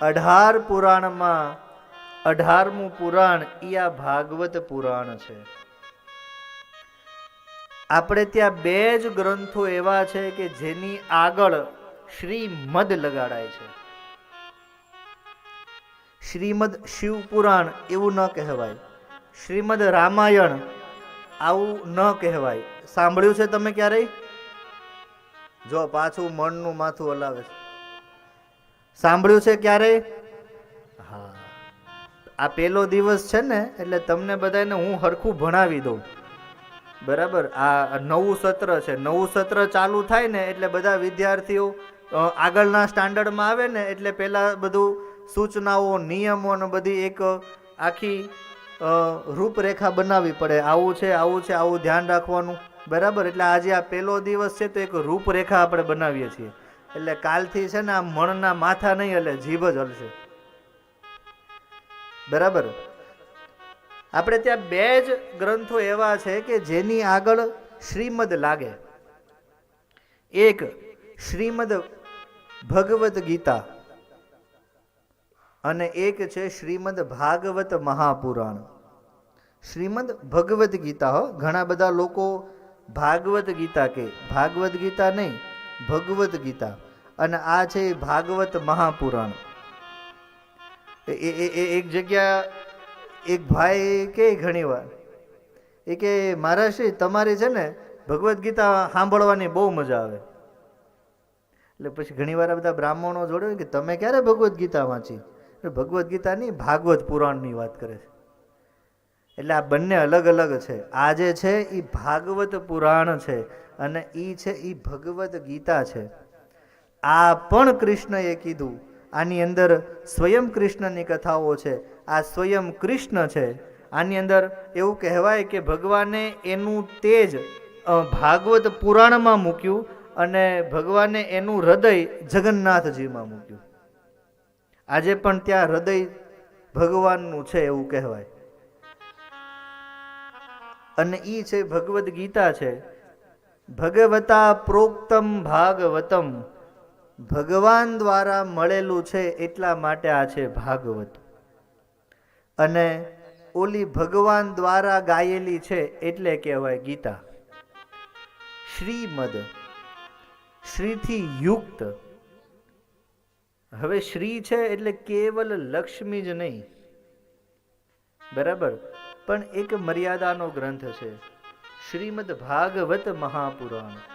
અઢાર પુરાણમાં, અઢારમું પુરાણ એ આ ભાગવત પુરાણ છે. આપણે ત્યાં બે જ ગ્રંથો એવા છે કે જેની આગળ શ્રીમદ લગાડાય છે. શ્રીમદ શિવ પુરાણ એવું ન કહેવાય. શ્રીમદ રામાયણ આવું ન કહેવાય. સાંભળ્યું છે તમે ક્યારેય? જો પાછું મનનું માથું હલાવે છે. સાંભળ્યું છે ક્યારેય હા. આ પહેલો દિવસ છે ને, એટલે તમને બધાને હું હરખું ભણાવી દઉં. બરાબર? આ નવું સત્ર છે. નવું સત્ર ચાલુ થાય ને, એટલે બધા વિદ્યાર્થીઓ આગળના સ્ટાન્ડર્ડમાં આવે ને, એટલે પહેલાં બધું સૂચનાઓ, નિયમો અને બધી એક આખી રૂપરેખા બનાવવી પડે. આવું છે આવું છે, આવું ધ્યાન રાખવાનું. બરાબર? એટલે આજે આ પહેલો દિવસ છે તો એક રૂપરેખા આપણે બનાવીએ છીએ. એટલે કાલથી છે ને આ મણના માથા નહીં એટલે જીભ જ હલશે. બરાબર? આપણે ત્યાં બે જ ગ્રંથો એવા છે કે જેની આગળ શ્રીમદ લાગે. એક શ્રીમદ ભગવદ્ ગીતા અને એક છે શ્રીમદ ભાગવત મહાપુરાણ. શ્રીમદ ભગવદ્ ગીતા હો, ઘણા બધા લોકો ભાગવત ગીતા કે ભાગવત ગીતા નહીં, ભગવદ્ ગીતા. અને આ છે ભાગવત મહાપુરાણ. એક જગ્યા એક ભાઈ કે ઘણી વાર? એ કે, મહારાજ શ્રી, તમારી છે ને ભગવદ્ ગીતા સાંભળવાની બહુ મજા આવે. એટલે પછી ઘણી વાર આ બધા બ્રાહ્મણો જોડે કે, તમે ક્યારે ભગવદ્ ગીતા વાંચી? ભગવદ્ ગીતાની ભાગવત પુરાણની વાત કરે છે. એટલે આ બંને અલગ અલગ છે. આ જે છે એ ભાગવત પુરાણ છે અને એ છે એ ભગવદ્ ગીતા છે. આ પણ કૃષ્ણએ કીધું. આની અંદર સ્વયં કૃષ્ણની કથાઓ છે. આ સ્વયં કૃષ્ણ છે. આની અંદર એવું કહેવાય કે ભગવાને એનું તેજ ભાગવત પુરાણમાં મૂક્યું અને ભગવાને એનું હૃદય જગન્નાથજીમાં મૂક્યું. આજે પણ ત્યાં હૃદય ભગવાનનું છે એવું કહેવાય. અને ઈ છે ભગવદ્ ગીતા છે. ભગવતા પ્રોક્તમ ભાગવતમ. ભગવાન દ્વારા મળેલું છે એટલા માટે આ છે ભાગવત. અને ઓલી ભગવાન દ્વારા ગાયેલી છે એટલે કહેવાય ગીતા. શ્રીમદ. શ્રીથી યુક્ત. હવે શ્રી છે એટલે કેવલ લક્ષ્મી જ નહીં. બરાબર? પણ એક મર્યાદાનો ગ્રંથ છે. શ્રીમદ ભાગવત મહાપુરાણ.